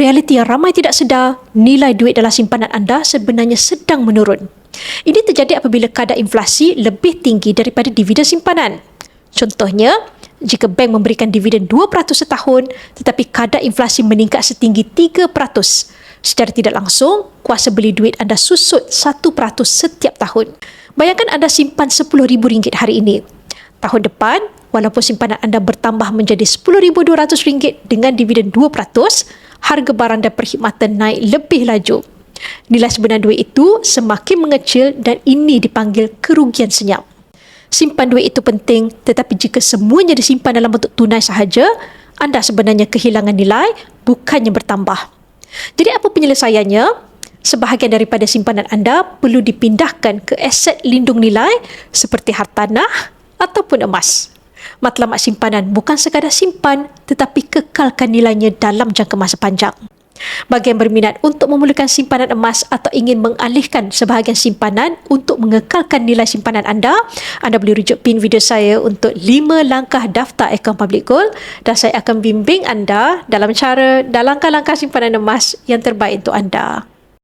realiti yang ramai tidak sedar, nilai duit dalam simpanan anda sebenarnya sedang menurun. Ini terjadi apabila kadar inflasi lebih tinggi daripada dividen simpanan. Contohnya, jika bank memberikan dividen 2% setahun tetapi kadar inflasi meningkat setinggi 3%, secara tidak langsung, kuasa beli duit anda susut 1% setiap tahun. Bayangkan anda simpan RM10,000 hari ini. Tahun depan, walaupun simpanan anda bertambah menjadi RM10,200 dengan dividen 2%, harga barang dan perkhidmatan naik lebih laju. Nilai sebenar duit itu semakin mengecil dan ini dipanggil kerugian senyap. Simpan duit itu penting tetapi jika semuanya disimpan dalam bentuk tunai sahaja, anda sebenarnya kehilangan nilai bukannya bertambah. Jadi apa penyelesaiannya? Sebahagian daripada simpanan anda perlu dipindahkan ke aset lindung nilai seperti hartanah ataupun emas. Matlamat simpanan bukan sekadar simpan tetapi kekalkan nilainya dalam jangka masa panjang. Bagi yang berminat untuk memulakan simpanan emas atau ingin mengalihkan sebahagian simpanan untuk mengekalkan nilai simpanan anda, anda boleh rujuk pin video saya untuk 5 langkah daftar akaun public gold dan saya akan bimbing anda dalam cara dan langkah-langkah simpanan emas yang terbaik untuk anda.